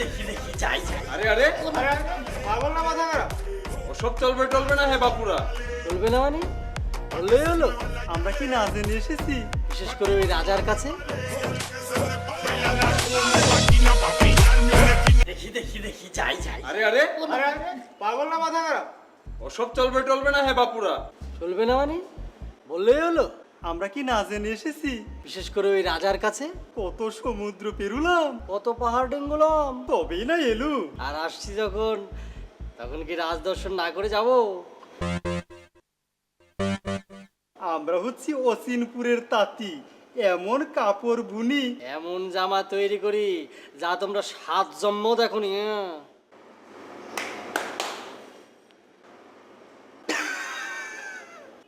দেখি দেখি যাই যাই। আরে আরে। পাগল না মাথা খারাপ? ওসব চলবে টলবে না হে বাপুরা? চলবে না মানে? বললেই হলো। আমরা কি না জেনে এসেছি? বিশেষ করে ওই রাজার কাছে? দেখি দেখি দেখি যাই যাই। আরে আরে। আরে পাগল না মাথা খারাপ? ওসব চলবে টলবে না হে বাপুরা? চলবে না মানে? বললেই হলো। আমরা কি না জেনে এসেছি? বিশেষ করে ওই রাজার কাছে? কত সমুদ্র পেরুলাম। কত পাহাড় ডেঙ্গুলাম। তবেই না এলু। আর আসছি যখন তখন কি রাজ দর্শন না করে যাব? আমরা হচ্ছি অসিনপুরের তাঁতি এমন কাপড় বুনি। এমন জামা তৈরি করি যা তোমরা সাত জন্ম দেখো নি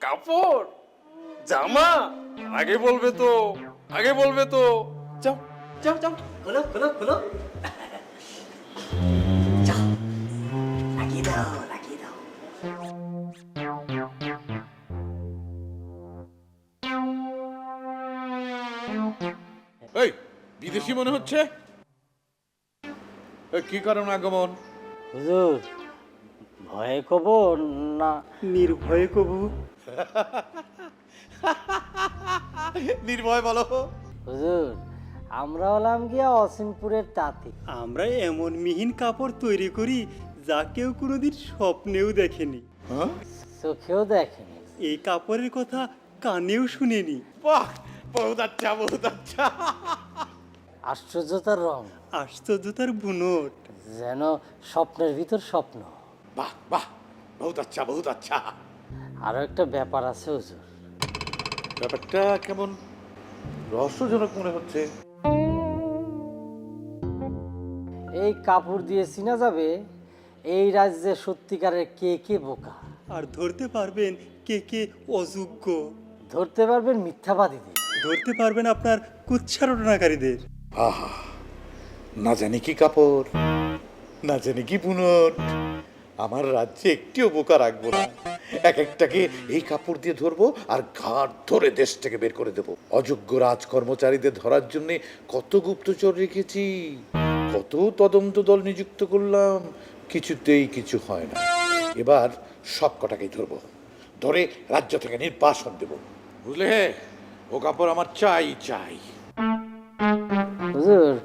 কাপড়? জামা? আগে বলবে তো আগে বলবে তো। যাও যাও যাও। খোলো খোলো খোলো। যাও। লাগিয়ে দাও লাগিয়ে দাও। এই বিদেশি মনে হচ্ছে? কি কারণ আগমন? হুজুর ভয়ে কবর না নির্ভয়ে কবু। নির্ভয় বলো। হুজুর আমরা হলাম গিয়া অসিনপুরের তাঁতি। আমরা এমন মিহিন কাপড় তৈরি করি যা কেউ কোনোদিন স্বপ্নেও দেখেনি। হ্যাঁ? চোখেও দেখেনি। এই কাপড়ের কথা কানেও শুনেনি। বাহ বহুত আচ্ছা বহুত আচ্ছা আশ্চর্যতার রং। আশ্চর্যতার বুনট। যেন স্বপ্নের ভিতর স্বপ্ন। বাহ বাহ বহুত আচ্ছা বহুত আচ্ছা আরও একটা ব্যাপার আছে হুজুর। ব্যাপারটা কেমন রহস্যজনক মনে হচ্ছে। এই কাপড় দিয়ে চিনা যাবে এই রাজ্যে সত্যিকারের কে কে বোকা? আর ধরতে পারবেন কে কে অযোগ্য। ধরতে পারবেন মিথ্যাবাদীদের। ধরতে পারবেন আপনার কুচ্ছারণাকারীদের। আহা না জানি কি কাপড় না জানি কি বুনট আমার রাজ্যে একটিও বোকা রাখব না। এক একটাকে এই কাপড় দিয়ে ধরবো আর ঘাট ধরে দেশ থেকে বের করে দেব। অযোগ্য রাজ কর্মচারীদের ধরার জন্য কত গুপ্তচর রেখেছি কত তদন্ত দল নিযুক্ত করলাম কিছুতেই কিছু হয় না। এবার সব কটাকেই ধরবো। ধরে রাজ্য থেকে নির্বাসন দেব। বুঝলে? ও কাপড় আমার চাই চাই। হুজুর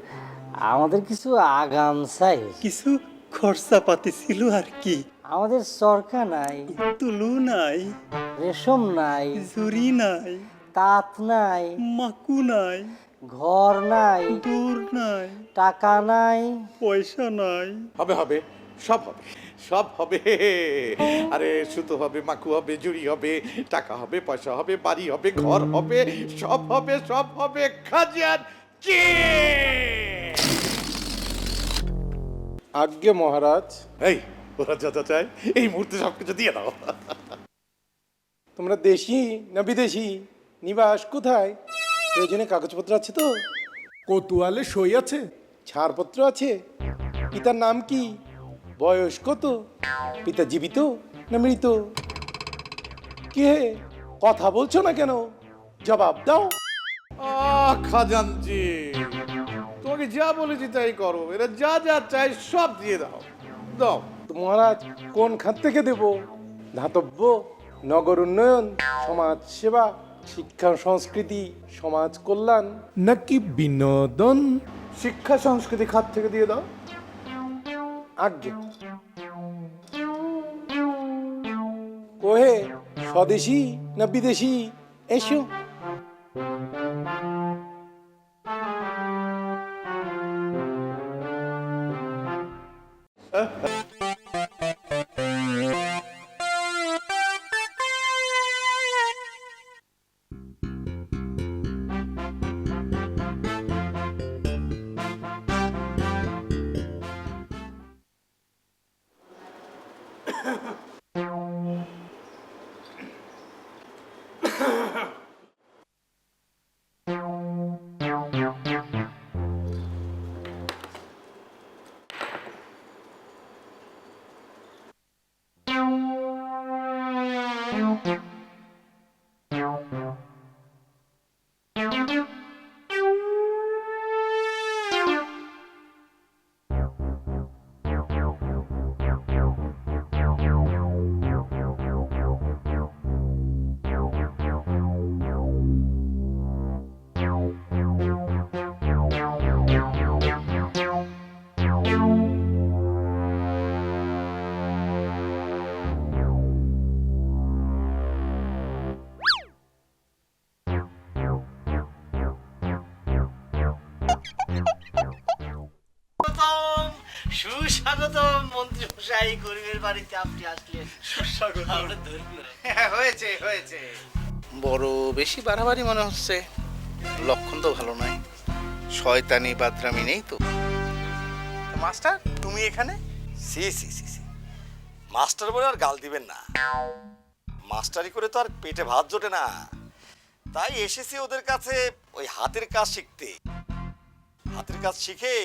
আমাদের কিছু আগাম চাই কিছু খরচা পাতি ছিল আর কি। আমাদের চরকা নাই তুলু নাই রেশম নাই জুরি নাই তাঁত নাই মাকু নাই ঘর নাই দূর নাই টাকা নাই। পয়সা নাই। হবে হবে সব হবে সব হবে। আরে সুতো হবে মাকু হবে জুড়ি হবে টাকা হবে পয়সা হবে বাড়ি হবে ঘর হবে সব হবে সব হবে খাজান আজ্ঞে মহারাজ। এই ওরা যা যা চায় এই মুহূর্তে সব কিছু দিয়ে দাও। তোমরা দেশি না বিদেশি? নিবাস কোথায়? প্রয়োজনে কাগজপত্র আছে তো? কোতুয়ালে সই আছে? ছাড়পত্র আছে? পিতার নাম কি? বয়স কত? পিতা জীবিত না মৃত? কে? কথা বলছো না কেন? জবাব দাও। আহ খাজানজি তোমাকে যা বলেছি তাই করো। এরা যা যা চাই সব দিয়ে দাও। দাও। তো মহারাজ কোন খাত থেকে দেব? ধাতব্য নগর উন্নয়ন সমাজ সেবা শিক্ষা সংস্কৃতি সমাজ কল্যাণ। নাকি বিনোদন? শিক্ষা সংস্কৃতি খাত থেকে দিয়ে দাও। আজ্ঞে। কোহে স্বদেশি না বিদেশি? এসো। Ha ha ha! সুস্বাগত মন্ত্রী মশাই গরিবের বাড়িতে আপনি আসলেন। সুস্বাগত আমরা ধন্য হ্যাঁ, হয়েছে হয়েছে। বড় বেশি বাড়াবাড়ি মনে হচ্ছে। লক্ষণ তো ভালো নয়। শয়তানি বাদরামি নেই তো। তো মাস্টার তুমি এখানে? সি সি সি সি। মাস্টার বলে আর গাল দিবেন না। মাস্টারি করে তো আর পেটে ভাত জোটে না। তাই এসেছি ওদের কাছে ওই হাতের কাজ শিখতে। হাতের কাজ শিখে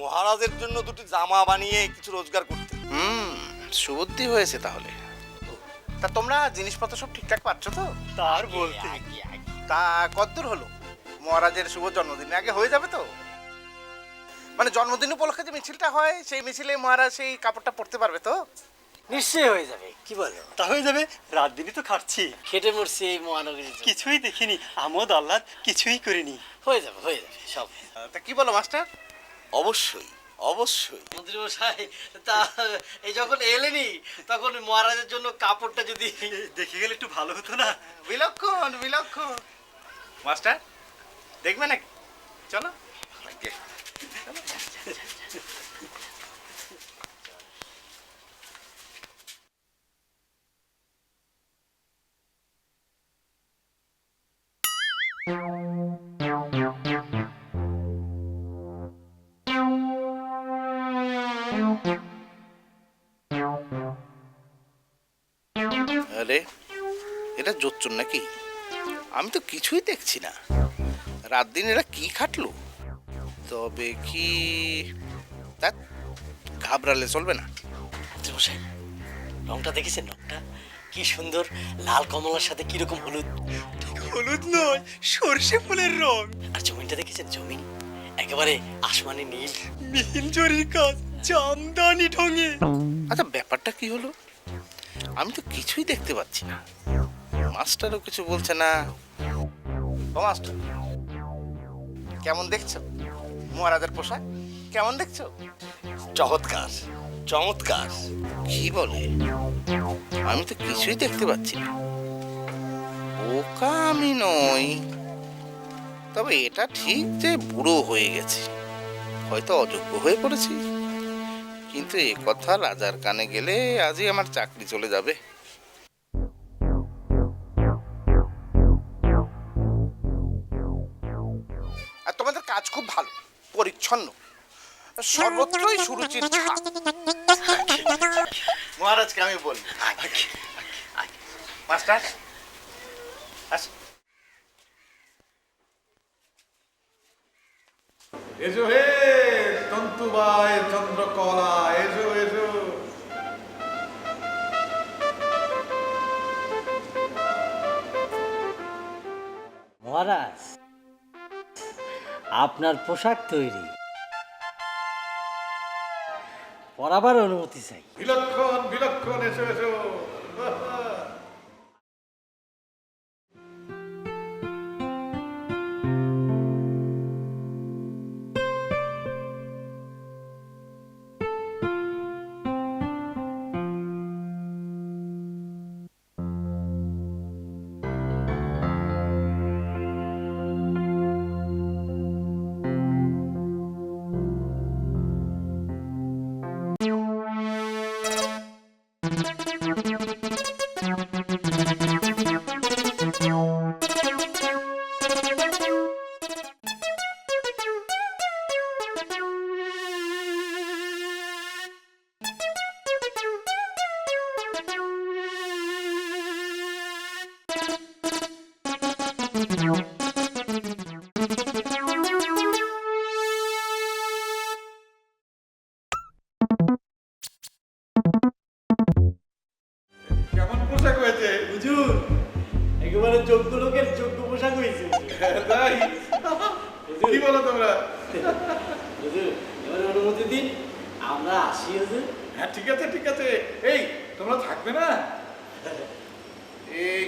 মহারাজের জন্য দুটি জামা বানিয়ে কিছু রোজগার করতে। হুম সুবুদ্ধি হয়েছে তাহলে। তা তোমরা জিনিসপত্র সব ঠিকঠাক পাচ্ছ তো? তার বলতে। তা কতদূর হলো? মহারাজের শুভ জন্মদিন আগে হয়ে যাবে তো? মানে জন্মদিন উপলক্ষে যে মিছিলটা হয় সেই মিছিলে মহারাজ সেই কাপড়টা পরতে পারবে তো? নিশ্চয়ই হয়ে যাবে কি বলো? তা হয়ে যাবে রাত দিনই তো খাচ্ছি খেটে মরছি এই মহানগরীর জন্য। কিছুই দেখিনি আমোদ আহ্লাদ কিছুই করিনি। হয়ে যাবে হয়ে যাবে সব তা কি বলো মাস্টার? অবশ্যই অবশ্যই। মন্ত্রী মশাই তা এই যখন এলেনি তখন মহারাজের জন্য কাপড়টা যদি দেখে গেলে একটু ভালো হতো না? বিলক্ষণ বিলক্ষণ। মাস্টার দেখবে নাকি? চলো। আরে এটা জোচ্চন নাকি? আমি তো কিছুই দেখছি না। রাত দিন এরা কি খাটলো? তবে কি তা ঘাবড়ালে চলবে না। মশাই রংটা দেখেছেন রংটা? কি সুন্দর লাল কমলার সাথে কীরকম হলুদ? হলুদ নয় সর্ষে ফুলের রং। আর জমিনটা দেখেছেন? জমি একেবারে আসমানি নীল। মিহিন জরির কাজ জামদানি ঢঙে। আচ্ছা ব্যাপারটা কি হলো? আমি তো কিছুই দেখতে পাচ্ছি না। মাস্টারও কিছু বলছে না। ও মাস্টার কেমন দেখছ? মহারাজের পোশাক কেমন দেখছ? চমৎকার চমৎকার। কি বলে? আমি তো কিছুই দেখতে পাচ্ছি না। বোকা আমি নই। তবে এটা ঠিক যে বুড়ো হয়ে গেছে। হয়তো অযোগ্য হয়ে পড়েছি। কিন্তু এ কথা রাজার কানে গেলে আজই আমার চাকরি চলে যাবে। আর তোমাদের কাজ খুব ভালো পরিচ্ছন্ন। সর্বত্রই সুরুচির ছাপ। মহারাজকে আমি বলি মাস্টার আস। এসো হে! তন্তুবায় চন্দ্রকলা এসো এসো। মহারাজ আপনার পোশাক তৈরি। পরাবার অনুমতি চাই। বিলক্ষণ বিলক্ষণ এসো এসো। কেমন পোশাক হয়েছে? হুজুর একেবারে যোগ্য লোকের যোগ্য পোশাক হয়েছে। তাই? কি বলো তোমরা? হুজুর এবার অনুমতি দিন আমরা আসি হুজুর। হ্যাঁ ঠিক আছে ঠিক আছে। এই তোমরা থাকবে না? এই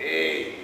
এই